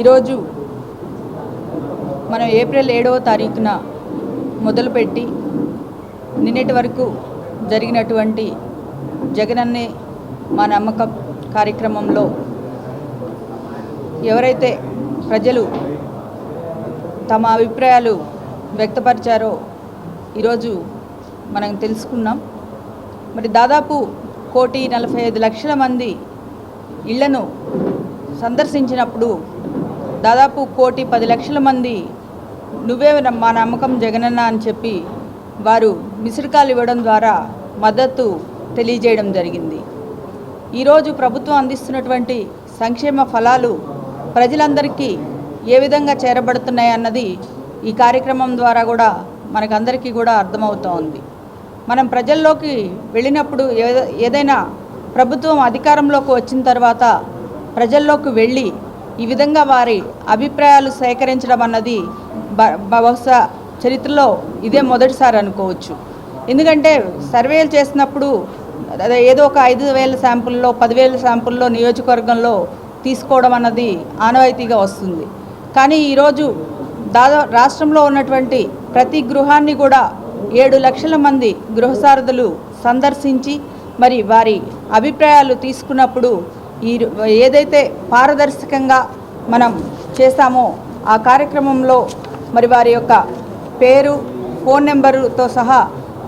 ఈరోజు మనం ఏప్రిల్ ఏడవ తారీఖున మొదలుపెట్టి నిన్నటి వరకు జరిగినటువంటి జగనన్నే మా నమ్మకం కార్యక్రమంలో ఎవరైతే ప్రజలు తమ అభిప్రాయాలు వ్యక్తపరిచారో ఈరోజు మనం తెలుసుకున్నాం. మరి దాదాపు కోటి నలభై ఐదు లక్షల మంది ఇళ్ళను సందర్శించినప్పుడు దాదాపు కోటి పది లక్షల మంది నువ్వే మా నమ్మకం జగనన్న అని చెప్పి వారు మిస్డ్ ఇవ్వడం ద్వారా మద్దతు తెలియజేయడం జరిగింది. ఈరోజు ప్రభుత్వం అందిస్తున్నటువంటి సంక్షేమ ఫలాలు ప్రజలందరికీ ఏ విధంగా చేరబడుతున్నాయి అన్నది ఈ కార్యక్రమం ద్వారా కూడా మనకందరికీ కూడా అర్థమవుతూ ఉంది. మనం ప్రజల్లోకి వెళ్ళినప్పుడు ఏదైనా ప్రభుత్వం అధికారంలోకి వచ్చిన తర్వాత ప్రజల్లోకి వెళ్ళి ఈ విధంగా వారి అభిప్రాయాలు సేకరించడం అన్నది బ- బహుశా చరిత్రలో ఇదే మొదటిసారి అనుకోవచ్చు. ఎందుకంటే సర్వేలు చేసినప్పుడు ఏదో ఒక ఐదు వేల శాంపుల్లో పదివేల శాంపుల్లో నియోజకవర్గంలో తీసుకోవడం అన్నది ఆనవాయితీగా వస్తుంది. కానీ ఈరోజు దాదా రాష్ట్రంలో ఉన్నటువంటి ప్రతి గృహాన్ని కూడా ఏడు లక్షల మంది గృహసారథులు సందర్శించి మరి వారి అభిప్రాయాలు తీసుకున్నప్పుడు ఈ ఏదైతే పారదర్శకంగా మనం చేస్తామో ఆ కార్యక్రమంలో మరి వారి యొక్క పేరు ఫోన్ నెంబరుతో సహా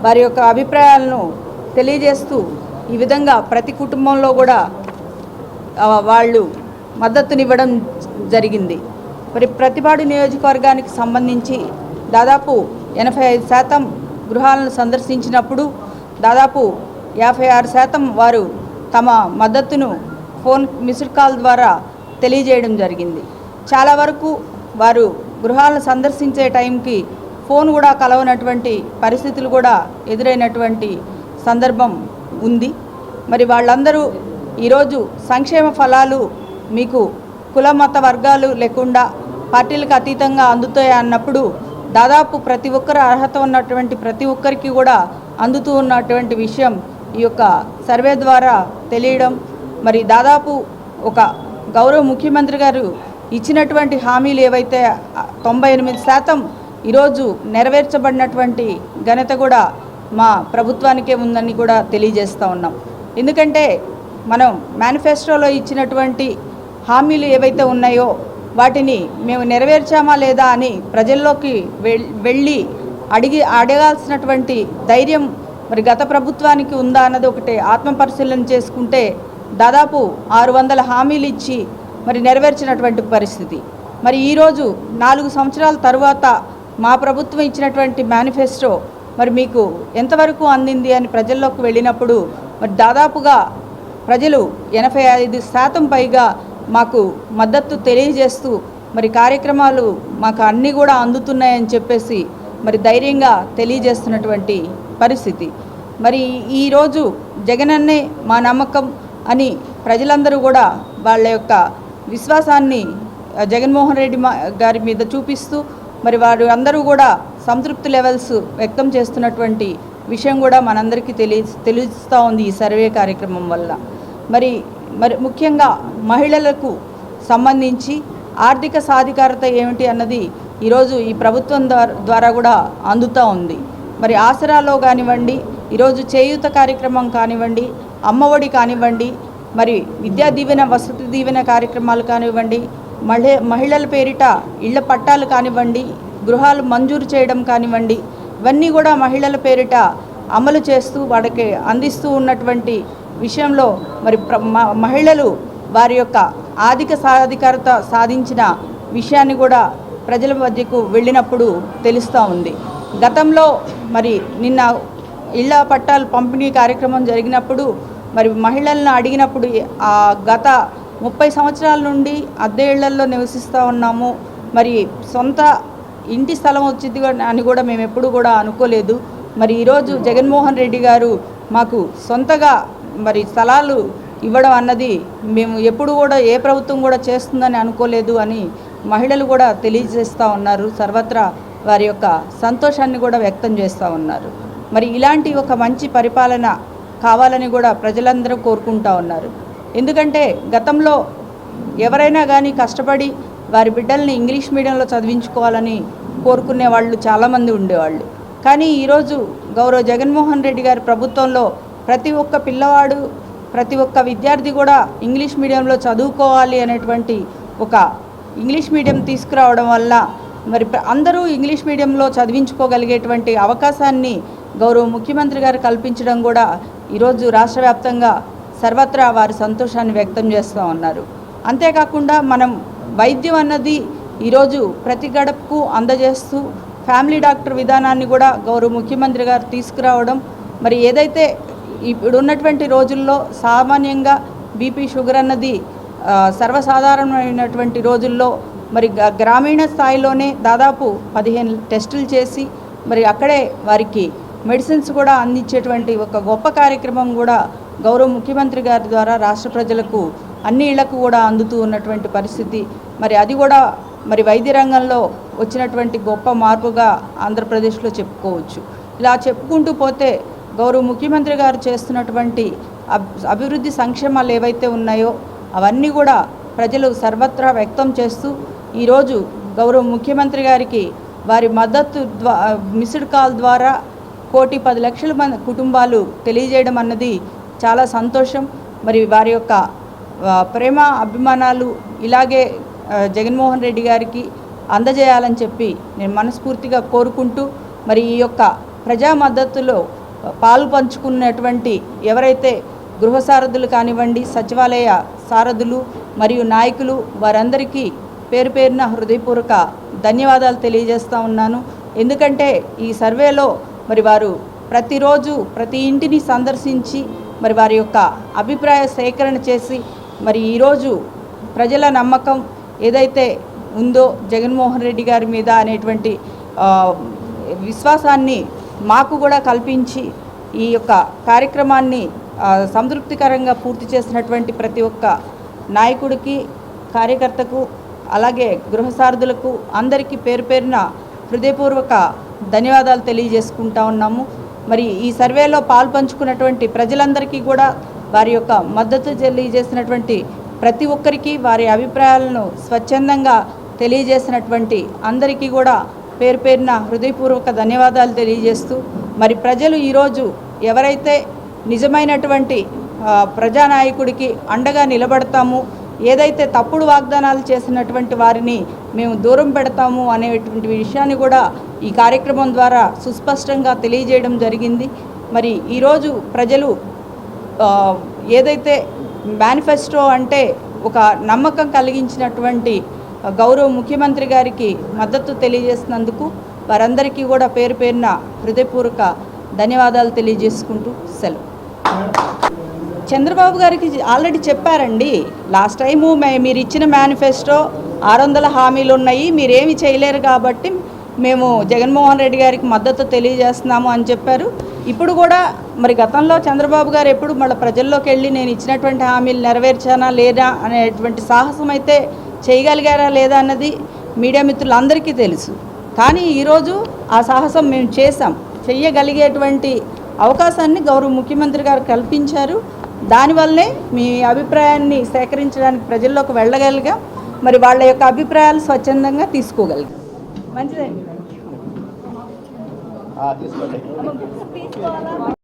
వారి యొక్క అభిప్రాయాలను తెలియజేస్తూ ఈ విధంగా ప్రతి కుటుంబంలో కూడా వాళ్ళు మద్దతునివ్వడం జరిగింది. మరి ప్రతిపాడు నియోజకవర్గానికి సంబంధించి దాదాపు ఎనభై ఐదు శాతం గృహాలను సందర్శించినప్పుడు దాదాపు యాభై ఆరు శాతం వారు తమ మద్దతును ఫోన్ మిస్డ్ కాల్ ద్వారా తెలియజేయడం జరిగింది. చాలా వరకు వారు గృహాలను సందర్శించే టైంకి ఫోన్ కూడా కలవనటువంటి పరిస్థితులు కూడా ఎదురైనటువంటి సందర్భం ఉంది. మరి వాళ్ళందరూ ఈరోజు సంక్షేమ ఫలాలు మీకు కుల మత వర్గాలు లేకుండా పార్టీలకు అతీతంగా అందుతాయి అన్నప్పుడు దాదాపు ప్రతి ఒక్కరు అర్హత ఉన్నటువంటి ప్రతి ఒక్కరికి కూడా అందుతూ ఉన్నటువంటి విషయం ఈ యొక్క సర్వే ద్వారా తెలియడం మరి దాదాపు ఒక గౌరవ ముఖ్యమంత్రి గారు ఇచ్చినటువంటి హామీలు ఏవైతే తొంభై ఎనిమిది శాతం ఈరోజు నెరవేర్చబడినటువంటి ఘనత కూడా మా ప్రభుత్వానికే ఉందని కూడా తెలియజేస్తూ ఉన్నాం. ఎందుకంటే మనం మేనిఫెస్టోలో ఇచ్చినటువంటి హామీలు ఏవైతే ఉన్నాయో వాటిని మేము నెరవేర్చామా లేదా అని ప్రజల్లోకి వెళ్- వెళ్ళి అడిగి అడగాల్సినటువంటి ధైర్యం మరి గత ప్రభుత్వానికి ఉందా అన్నది ఒకటి ఆత్మపరిశీలన చేసుకుంటే దాదాపు ఆరు వందల హామీలు ఇచ్చి మరి నెరవేర్చినటువంటి పరిస్థితి. మరి ఈరోజు నాలుగు సంవత్సరాల తరువాత మా ప్రభుత్వం ఇచ్చినటువంటి మేనిఫెస్టో మరి మీకు ఎంతవరకు అందింది అని ప్రజల్లోకి వెళ్ళినప్పుడు మరి దాదాపుగా ప్రజలు ఎనభై ఐదు శాతం పైగా మాకు మద్దతు తెలియజేస్తూ మరి కార్యక్రమాలు మాకు అన్నీ కూడా అందుతున్నాయని చెప్పేసి మరి ధైర్యంగా తెలియజేస్తున్నటువంటి పరిస్థితి. మరి ఈరోజు జగనన్నే మా నమ్మకం అని ప్రజలందరూ కూడా వాళ్ళ యొక్క విశ్వాసాన్ని జగన్మోహన్ రెడ్డి మా గారి మీద చూపిస్తూ మరి వారు అందరూ కూడా సంతృప్తి లెవెల్స్ వ్యక్తం చేస్తున్నటువంటి విషయం కూడా మనందరికీ తెలియ తెలుస్తూ ఉంది ఈ సర్వే కార్యక్రమం వల్ల. మరి మరి ముఖ్యంగా మహిళలకు సంబంధించి ఆర్థిక సాధికారత ఏమిటి అన్నది ఈరోజు ఈ ప్రభుత్వం ద్వారా ద్వారా కూడా అందుతూ ఉంది. మరి ఆసరాలో కానివ్వండి ఈరోజు చేయూత కార్యక్రమం కానివ్వండి అమ్మఒడి కానివ్వండి మరి విద్యా దీవెన వసతి దీవెన కార్యక్రమాలు కానివ్వండి మహిళ మహిళల పేరిట ఇళ్ళ పట్టాలు కానివ్వండి గృహాలు మంజూరు చేయడం కానివ్వండి ఇవన్నీ కూడా మహిళల పేరిట అమలు చేస్తూ వాళ్ళకి అందిస్తూ ఉన్నటువంటి విషయంలో మరి ప్ర- మ- మహిళలు వారి యొక్క ఆర్థిక సాధికారత సాధించిన విషయాన్ని కూడా ప్రజల మధ్యకు వెళ్ళినప్పుడు తెలుస్తూ ఉంది. గతంలో మరి నిన్న ఇళ్ళ పట్టాలు పంపిణీ కార్యక్రమం జరిగినప్పుడు మరి మహిళలను అడిగినప్పుడు ఆ గత ముప్పై సంవత్సరాల నుండి అద్దె ఇళ్ళల్లో నివసిస్తూ ఉన్నాము. మరి సొంత ఇంటి స్థలం వచ్చింది అని కూడా మేము ఎప్పుడు కూడా అనుకోలేదు. మరి ఈరోజు జగన్మోహన్ రెడ్డి గారు మాకు సొంతగా మరి స్థలాలు ఇవ్వడం అన్నది మేము ఎప్పుడు కూడా ఏ ప్రభుత్వం కూడా చేస్తుందని అనుకోలేదు అని మహిళలు కూడా తెలియజేస్తూ ఉన్నారు. సర్వత్రా వారి యొక్క సంతోషాన్ని కూడా వ్యక్తం చేస్తూ ఉన్నారు. మరి ఇలాంటి ఒక మంచి పరిపాలన కావాలని కూడా ప్రజలందరూ కోరుకుంటా ఉన్నారు. ఎందుకంటే గతంలో ఎవరైనా కానీ కష్టపడి వారి బిడ్డల్ని ఇంగ్లీష్ మీడియంలో చదివించుకోవాలని కోరుకునే వాళ్ళు చాలామంది ఉండేవాళ్ళు. కానీ ఈరోజు గౌరవ జగన్మోహన్ రెడ్డి గారి ప్రభుత్వంలో ప్రతి ఒక్క పిల్లవాడు ప్రతి ఒక్క విద్యార్థి కూడా ఇంగ్లీష్ మీడియంలో చదువుకోవాలి అనేటువంటి ఒక ఇంగ్లీష్ మీడియం తీసుకురావడం వల్ల మరి అందరూ ఇంగ్లీష్ మీడియంలో చదివించుకోగలిగేటువంటి అవకాశాన్ని గౌరవ ముఖ్యమంత్రి గారు కల్పించడం కూడా ఈరోజు రాష్ట్ర వ్యాప్తంగా సర్వత్రా వారి సంతోషాన్ని వ్యక్తం చేస్తూ ఉన్నారు. అంతేకాకుండా మనం వైద్యం అన్నది ఈరోజు ప్రతి గడపకు అందజేస్తూ ఫ్యామిలీ డాక్టర్ విధానాన్ని కూడా గౌరవ ముఖ్యమంత్రి గారు తీసుకురావడం మరి ఏదైతే ఇప్పుడు ఉన్నటువంటి రోజుల్లో సామాన్యంగా బీపీ షుగర్ అన్నది సర్వసాధారణమైనటువంటి రోజుల్లో మరి గ- గ్రామీణ స్థాయిలోనే దాదాపు పదిహేను టెస్టులు చేసి మరి అక్కడే వారికి మెడిసిన్స్ కూడా అందించేటువంటి ఒక గొప్ప కార్యక్రమం కూడా గౌరవ ముఖ్యమంత్రి గారి ద్వారా రాష్ట్ర ప్రజలకు అన్ని ఇళ్ళకు కూడా అందుతూ ఉన్నటువంటి పరిస్థితి. మరి అది కూడా మరి వైద్య రంగంలో వచ్చినటువంటి గొప్ప మార్పుగా ఆంధ్రప్రదేశ్లో చెప్పుకోవచ్చు. ఇలా చెప్పుకుంటూ పోతే గౌరవ ముఖ్యమంత్రి గారు చేస్తున్నటువంటి అబ్ అభివృద్ధి సంక్షేమాలు ఏవైతే ఉన్నాయో అవన్నీ కూడా ప్రజలు సర్వత్రా వ్యక్తం చేస్తూ ఈరోజు గౌరవ ముఖ్యమంత్రి గారికి వారి మద్దతు ద్వా మిస్డ్ కాల్ ద్వారా కోటి పది లక్షల మంది కుటుంబాలు తెలియజేయడం అన్నది చాలా సంతోషం. మరి వారి యొక్క ప్రేమ అభిమానాలు ఇలాగే జగన్మోహన్ రెడ్డి గారికి అందజేయాలని చెప్పి నేను మనస్ఫూర్తిగా కోరుకుంటూ మరి ఈ యొక్క ప్రజా మద్దతులో పాలు పంచుకున్నటువంటి ఎవరైతే గృహ సారథులు కానివ్వండి సచివాలయ సారథులు మరియు నాయకులు వారందరికీ పేరు పేరున హృదయపూర్వక ధన్యవాదాలు తెలియజేస్తూ ఉన్నాను. ఎందుకంటే ఈ సర్వేలో మరి వారు ప్రతిరోజు ప్రతి ఇంటిని సందర్శించి మరి వారి యొక్క అభిప్రాయ సేకరణ చేసి మరి ఈరోజు ప్రజల నమ్మకం ఏదైతే ఉందో జగన్మోహన్ రెడ్డి గారి మీద అనేటువంటి విశ్వాసాన్ని మాకు కూడా కల్పించి ఈ యొక్క కార్యక్రమాన్ని సంతృప్తికరంగా పూర్తి చేసినటువంటి ప్రతి ఒక్క నాయకుడికి కార్యకర్తకు అలాగే గృహసారథులకు అందరికీ పేరు పేరున హృదయపూర్వక ధన్యవాదాలు తెలియజేసుకుంటా ఉన్నాము. మరి ఈ సర్వేలో పాల్పంచుకున్నటువంటి ప్రజలందరికీ కూడా వారి యొక్క మద్దతు తెలియజేసినటువంటి ప్రతి ఒక్కరికి వారి అభిప్రాయాలను స్వచ్ఛందంగా తెలియజేసినటువంటి అందరికీ కూడా పేరు పేరున హృదయపూర్వక ధన్యవాదాలు తెలియజేస్తూ మరి ప్రజలు ఈరోజు ఎవరైతే నిజమైనటువంటి ప్రజానాయకుడికి అండగా నిలబడతాము ఏదైతే తప్పుడు వాగ్దానాలు చేసినటువంటి వారిని మేము దూరం పెడతాము అనేటువంటి విషయాన్ని కూడా ఈ కార్యక్రమం ద్వారా సుస్పష్టంగా తెలియజేయడం జరిగింది. మరి ఈరోజు ప్రజలు ఏదైతే మేనిఫెస్టో అంటే ఒక నమ్మకం కలిగించినటువంటి గౌరవ ముఖ్యమంత్రి గారికి మద్దతు తెలియజేసినందుకు వారందరికీ కూడా పేరు పేరున హృదయపూర్వక ధన్యవాదాలు తెలియజేసుకుంటూ సెలవు. చంద్రబాబు గారికి ఆల్రెడీ చెప్పారండి లాస్ట్ టైము మే- మీరు ఇచ్చిన మేనిఫెస్టో ఆరు వందల హామీలు ఉన్నాయి మీరేమి చేయలేరు కాబట్టి మేము జగన్మోహన్ రెడ్డి గారికి మద్దతు తెలియజేస్తున్నాము అని చెప్పారు. ఇప్పుడు కూడా మరి గతంలో చంద్రబాబు గారు ఎప్పుడు మళ్ళీ ప్రజల్లోకి వెళ్ళి నేను ఇచ్చినటువంటి హామీలు నెరవేర్చానా లేదా అనేటువంటి సాహసం అయితే చేయగలిగారా లేదా అన్నది మీడియా మిత్రులందరికీ తెలుసు. కానీ ఈరోజు ఆ సాహసం మేము చేసాం చెయ్యగలిగేటువంటి అవకాశాన్ని గౌరవ ముఖ్యమంత్రి గారు కల్పించారు. దానివల్లనే మీ అభిప్రాయాన్ని సేకరించడానికి ప్రజల్లోకి వెళ్ళగలిగాం. మరి వాళ్ళ యొక్క అభిప్రాయాలు స్వచ్ఛందంగా తీసుకోగలిగాం. మంచిదండి